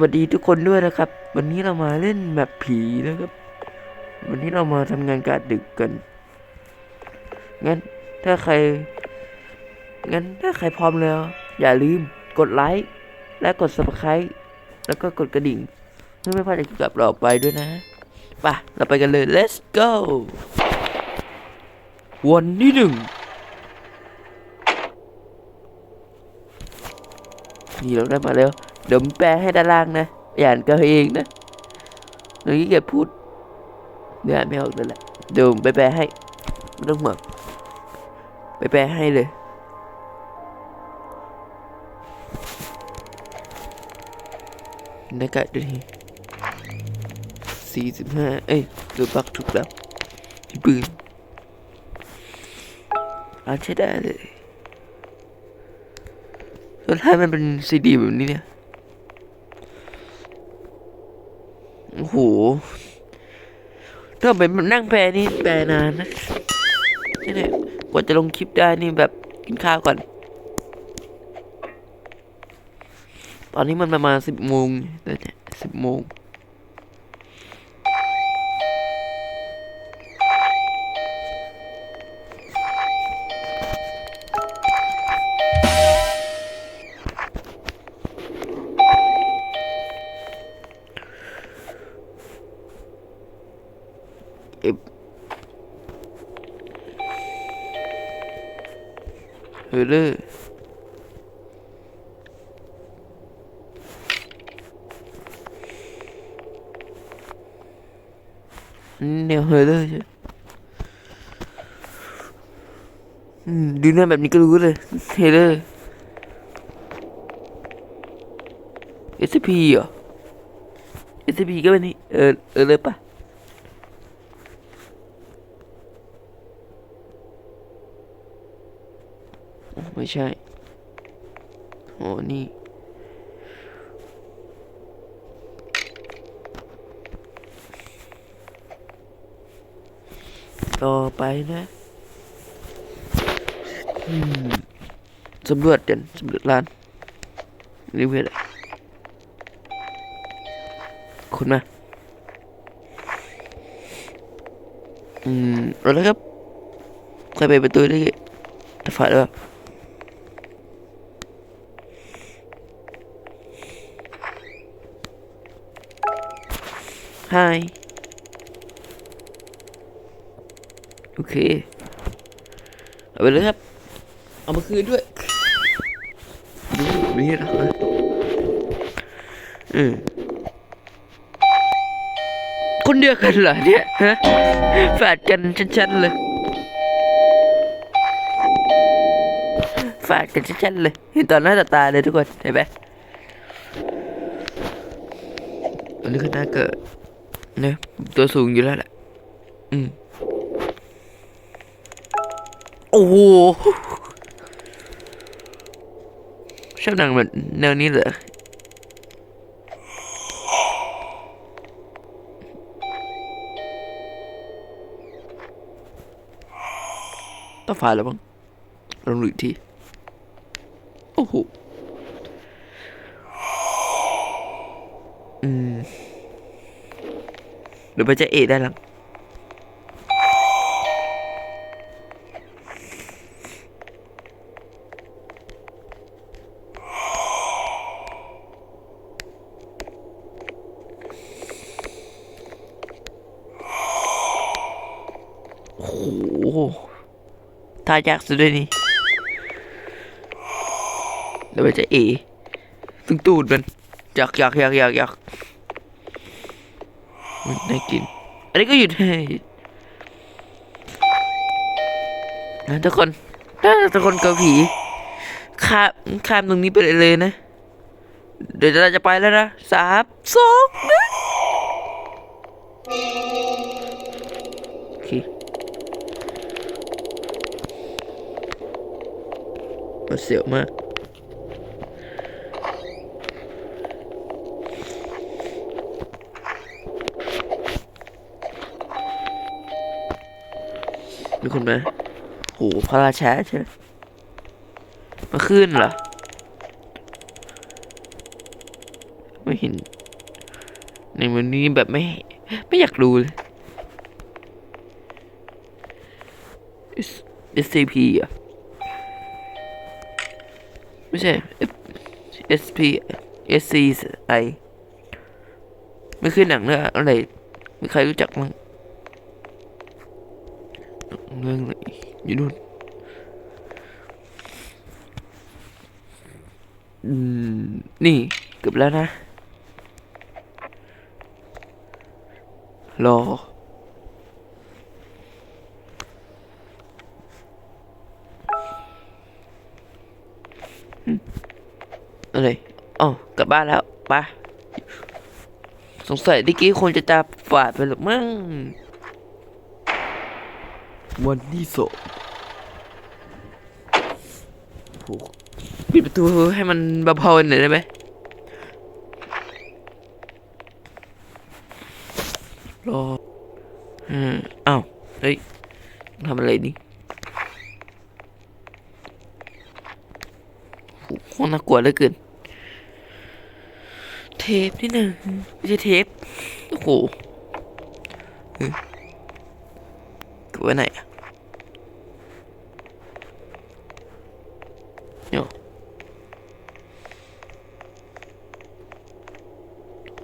วัสดีทุกคนด้วยนะครับ วันนี้เรามาเล่นแบบผีนะครับ วันนี้เรามาทำงานกะดึกกัน งั้นถ้าใคร งั้นถ้าใครพร้อมแล้ว อย่าลืมกดไลค์และกด subscribe แล้วก็กดกระดิ่ง เพื่อไม่พลาดกคลิปกับเราไปด้วยนะไปเราไปกันเลย let's go วันที่หนึ่งนี่เราได้มาแล้ว เดี๋ยวผมแปลให้ด้านล่างนะอย่านกันเองนะเมื่อกี้แกพูดเดี๋ยวอ่านไม่ออกนั่นแหละเดี๋ยวผมไปแปลให้ไม่ต้องห่วงไปแปลให้เลยในกะดูทีสี่สิบห้าเอ้ยดูบักถูกแล้วพี่ปืนอาใช้ได้เลยสุดท้ายมันเป็นซีดีแบบนี้เนี่ย โอ้โหถ้าเป็นนั่งแปลนี่แปลนานนะนี่ยกว่าจะลงคลิปได้นี่แบบกินข้าวก่อน ตอนนี้มันประมาณสิบโมงเนี่ยสิบโมง เฮอเลอร์แนวเฮอเลอร์ใช่ดูหน้าแบบนี้ก็รู้เลยเฮอเลอร์ SCP เหรอ SCP ก็เป็นนี่เออเออเลยปะ ไม่ใช่ โอ้นี่ต่อไปนะสำรวจกันสำรวจร้านรีวิวอะไรคุณมา อืมเอาละครับใครไปประตูได้จะฝาดหรือเปล่า ฮายโอเค เอาไปเลยครับ เอามาคืนด้วยนี่นี่นะอืมคนเดียวกันเหรอเนี่ยฮะฝาดกันชัดๆเลยฝาดกันชัดๆเลยเห็นตอนหน้าต่อตาเลยทุกคนเห็นไหมอันนี้ก็น่าเกิด นี่ยตัวสูงอยู่แล้วแหละอืมโอ้โหชอบหนังแบบแนวนี้เหรอต้องฝ่ายแล้วมั้งลองดูอีกที โอ้โห อืม เดี๋ยวไปจะเอได้แล้วโอ้โหทายากสุดเลยนี่เดี๋ยวไปจะเอตึงตูดมันอยากอยากอยากอยากอยาก มันน่ากิน อันนี้ก็อยู่ในนะทุกคนถ้าทุกคนเกาผีข้ามข้ามตรงนี้ไปเลยเลยนะ เดี๋ยวเราจะไปแล้วนะสามสองหนึ่งโอเคมันเสียวมาก มีคนไหมโหพระราชาใช่ไหมมาขึ้นเหรอ ไม่เห็น ในวันนี้แบบไม่ ไม่อยากดูเลย S- SCP อะ ไม่ใช่ SP SCI ไม่คือหนังเรื่องอะไร มีใครรู้จักมั้ง เรื่องอะไรอยู่นู่นนี่เกือบแล้วนะรออะไรอ๋อกลับบ้านแล้วไปะสงสัยเมื่กี้คนจะตาฝาดไปหรือมั้ง วันที่สองโหปิดประตูให้มันเบาๆหน่อยได้ไหมรออืมอ้าว เฮ้ยทำอะไรนี่โหโคตรน่ากลัวเหลือเกิน เทปนี่นะไม่ใช่เทป โอ้โหเฮ้ยเก็บไว้ไหนอะเนี่ยโ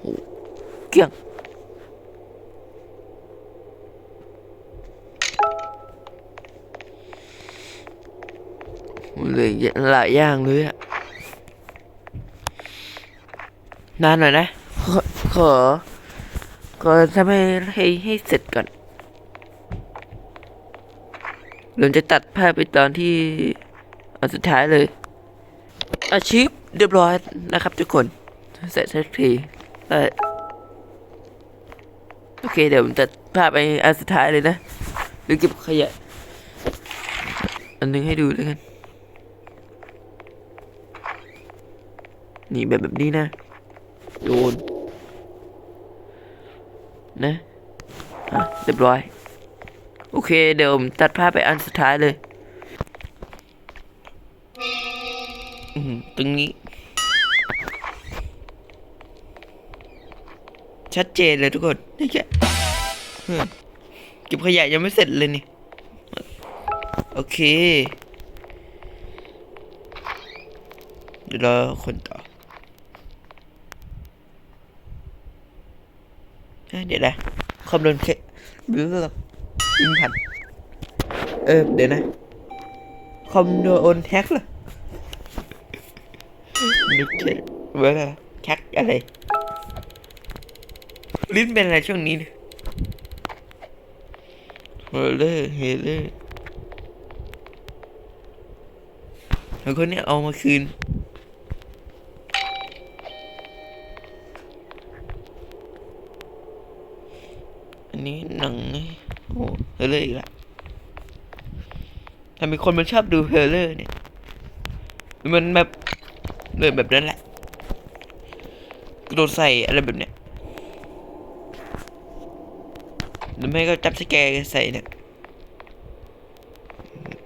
อ้โห เกลี้ยงโอ้เลยหลายอย่างเลยอะนานหน่อยนะ ขอ ขอขอทำให้ให้ให้เสร็จก่อนเราจะตัดภาพไปตอนที่อันสุดท้ายเลย อาชีพเรียบร้อยนะครับทุกคน เสร็จสักที เออโอเคเดี๋ยวผมตัดภาพไปอันสุดท้ายเลยนะหรือเก็บขยะ อันนึงให้ดูแล้วกัน นี่แบบแบบนี้นะโยนนะอะเรียบร้อย โอเค เดี๋ยวผมตัดภาพไปอันสุดท้ายเลย ตรงนี้ ชัดเจนเลยทุกคนนี่แค่เก็บขยะยังไม่เสร็จเลยนี่ โอเค เดี๋ยวรอคนต่อเอ้เดี๋ยวนะคอมโดนเคหรือแบบยิงผ่านเออ เดี๋ยวนะคอมโดนแฮกเหรอนึกเช็คเวลาแฮกอะไร ลิ้นเป็นอะไรช่วงนี้เนี่ยเฮเลอร์เฮเลอร์แล้วคนเนี้ยเอามาคืน อันนี้หนังโอ้เฮเลอร์อีกละทำไมคนมันชอบดูเฮเลอร์เนี่ย มันแบบเดินแบบนั้นแหละกระโดดใส่อะไรแบบเนี้ยหรือ ไม่ก็จับสแกร์ใส่เนี่ย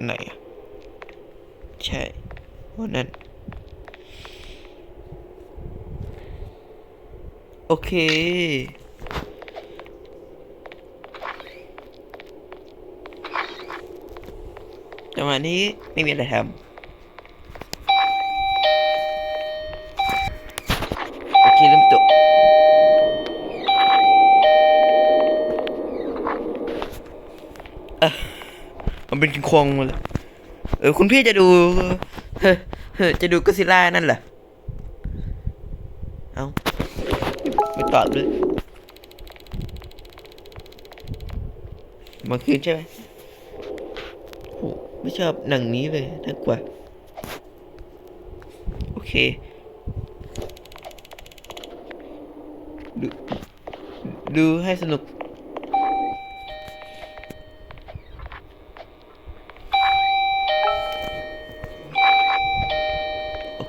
ไหนใช่วันนั้น โอเคจังหวะนี้ไม่มีอะไรทำ โอเคเริ่มตกอะ มันเป็นกิงคองมาเลยเออคุณพี่จะดูเฮ้อเฮ้อจะดูก็ซิล่านั่นเหรอเอาไม่ตอบเลยมาคืนใช่ไหมโหไม่ชอบหนังนี้เลยน่ากลัวโอเคดูดูให้สนุก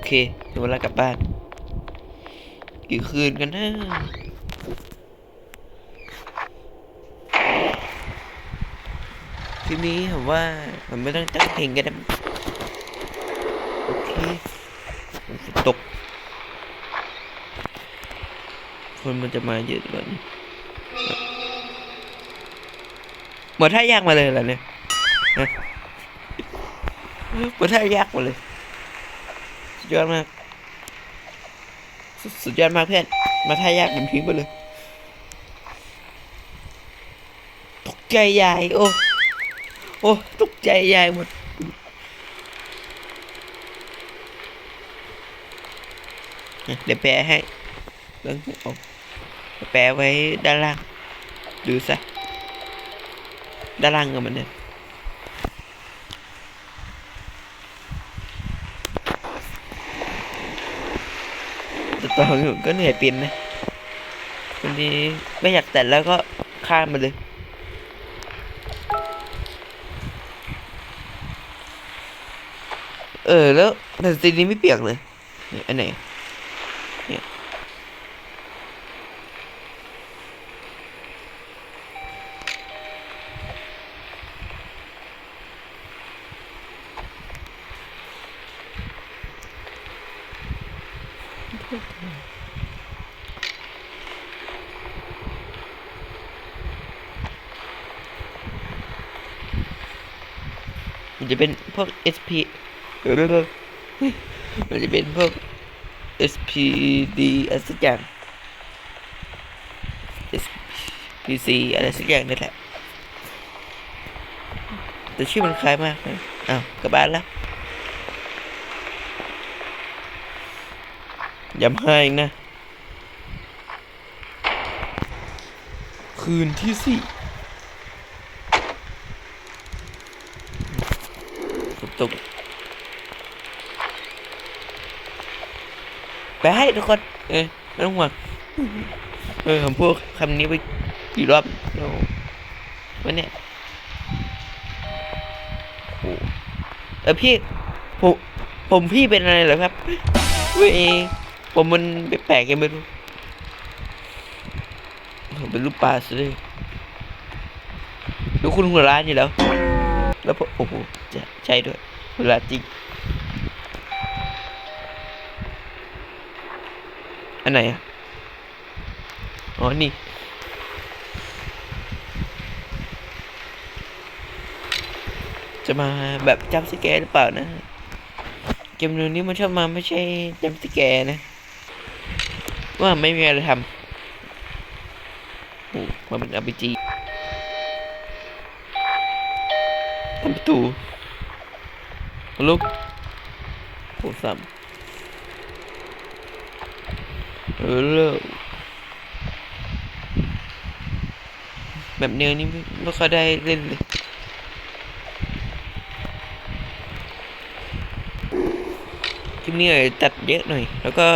โอเคถึงเวลากลับบ้าน กี่คืนกันนะคลิปนี้ผมว่าผมไม่ต้องตั้งเพลงก็ได้โอเคฝนตก คนมันจะมาเยอะกว่านี้หมดท่ายากมาเลยเหรอเนี่ยหมดท่ายากมาเลย สุดยอดมากสุดสุดยอดมากเพื่อน มาท่ายากผมทิ้งไปเลย ตกใจใหญ่โอ้ โอ้ ตกใจใหญ่หมดเดี๋ยวแปะให้เรื่องเอาแปะไว้ด้านล่าง ดูซะ ด้านล่างกับมันเนี่ย ตอนนี้ผมก็เหนื่อยเป็นนะวันนี้ไม่อยากแต่แล้วก็ข้ามมาเลยเออแล้วแต่ซีนี้ไม่เปียกเลยเนี่ยอันไหน มันจะเป็นพวก SP เออมันจะเป็นพวก SPD อะไรสักอย่าง SPC อะไรสักอย่างนี่แหละแต่ชื่อมันคล้ายมากเลยอ้าวกลับบ้านแล้ว ย้ำให้นะ คืนที่สี่ตกไปให้ทุกคน เออไม่ต้องห่วงเออผมพูดคำนี้ไปกี่รอบแล้ววันเนี้ยโอ้เออพี่ผมผมพี่เป็นอะไรเหรอครับเว้ย ผมมันแปลกๆยังไม่รู้ผมเป็นรูปปลาซะเลยดูคุณหัวร้านอยู่แล้ว แล้วผมโอ้โหจะใช่ด้วยหัวร้านจริง อันไหนอะ อ๋อ นี่จะมาแบบจัมป์สแกร์หรือเปล่านะ เกมนี้มันชอบมาไม่ใช่จัมป์สแกร์นะ ว่าไม่มีอะไรทำโอ้มาเป็น RPG ทำประตูลุกโอ้ซ้ำเออเลิกแบบแนวนี้ไม่ไม่ค่อยได้เล่นเลยคลิปนี้อาจจะตัดเยอะหน่อย แล้วก็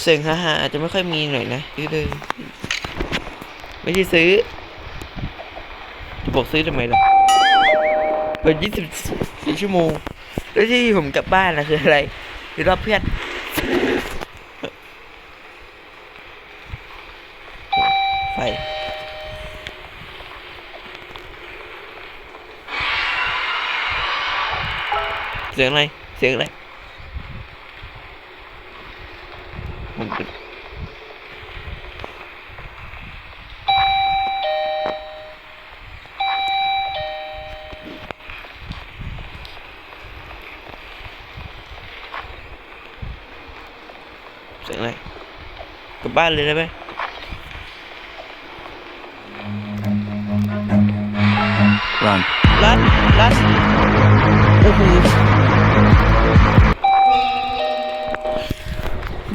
เสียงฮ่าๆอาจจะไม่ค่อยมีหน่อยนะคือเลยไม่ใช่ซื้อจะบอกซื้อทำไมล่ะเปิดยี่สิบสี่ชั่วโมง แล้วที่ผมกลับบ้านนะคืออะไรคือรอบเพื่อนไฟเสียงอะไร เสียงอะไรมันเป็น เสียงอะไรกลั บบ้านเลยได้ไหม Run. รัดรัดโอ้โห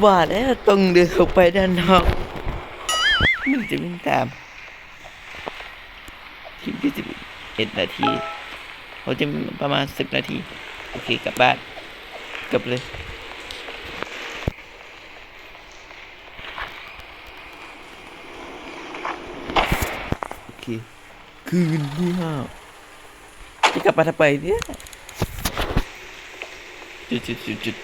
ว่าแล้วต้องเดินออกไปด้านนอกมันจะวิ่งตามคลิปที่สิบเอ็ดนาทีเขาจะประมาณสิบนาที โอเคกลับบ้านกลับเลย โอเค คืนที่ห้าจะกลับมาทำไมเนี่ยจุดจุดจุดจุด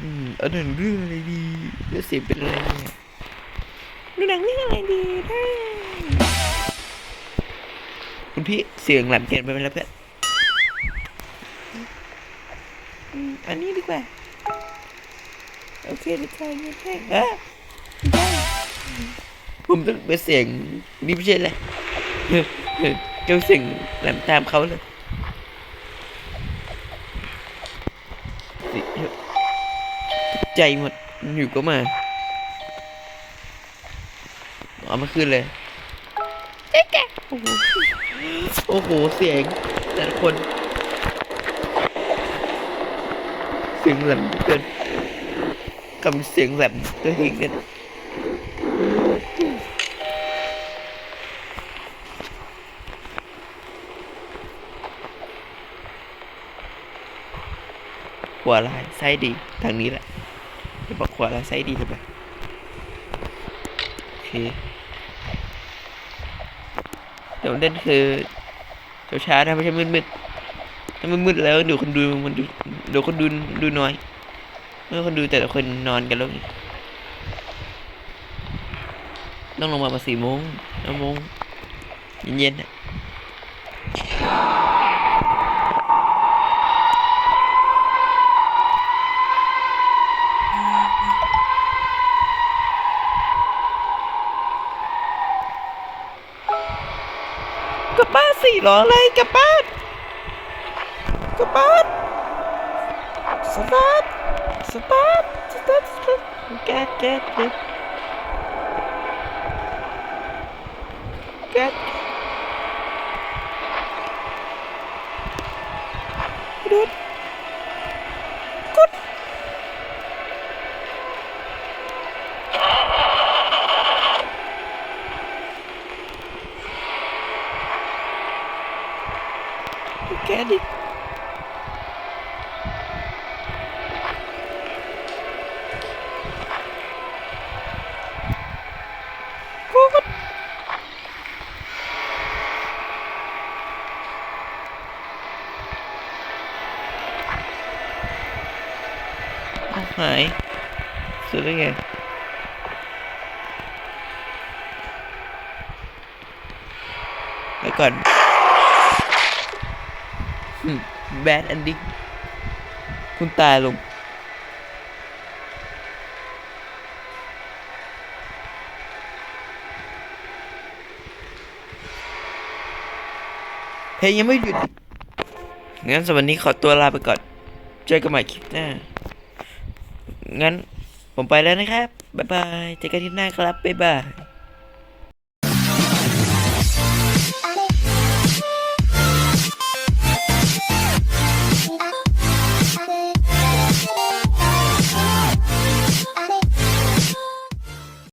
อืมเอาหนังเรื่องอะไรดีเรื่องเสียงเป็นอะไรเนี่ยดูหนังเรื่องอะไรดีนะคุณพี่เสียงแหลมเกินไปไหมล่ะเพื่อน โอเคเดี๋ยวใช่เงี้ยแห้งอะไม่ได้ผมต้องเป็นเสียงนี่ไม่ใช่เลยเจ้าเสียงแหลมตามเขาเลยสิตกใจหมดอยู่ก็มาเอามาคืนเลยเจ๊แกโอ้โหโอ้โห เสียงแต่ละคนเสียงแหลมเกิน กับเสียงแหลมตัวเองเนี่ยหัวลายไส้ดีทางนี้แหละจะบอกหัวลายไส้ดีทำไมโอเคเดี๋ยวเล่นคือเช้าๆนะไม่ใช่มืดๆถ้ามืดๆแล้วเดี๋ยวคนดูมันดูเดี๋ยวคนดูดูน้อย เมื่อคนดูแต่ละคนนอนกันแล้วนี่ต้องลงมาประมาณสี่โมงห้าโมงเย็นๆน่ะกลับบ้านสิรออะไรกลับบ้านกลับบ้านสตาร์ ทสตาร์ทสตาร์ทสตาร์ทแก๊สแก๊สแก๊สแก๊สดูดกุดแก๊สดิ กูก็เอา หายสุดได้ไงไปก่อนแบดอันดิ้งคุณตายลงเพลงยังไม่หยุด งั้นสำหรับวันนี้ขอตัวลาไปก่อน เจอกันใหม่คลิปหน้า งั้นผมไปแล้วนะครับ บ๊ายบายเจอกันที่หน้าครับ บ๊ายบาย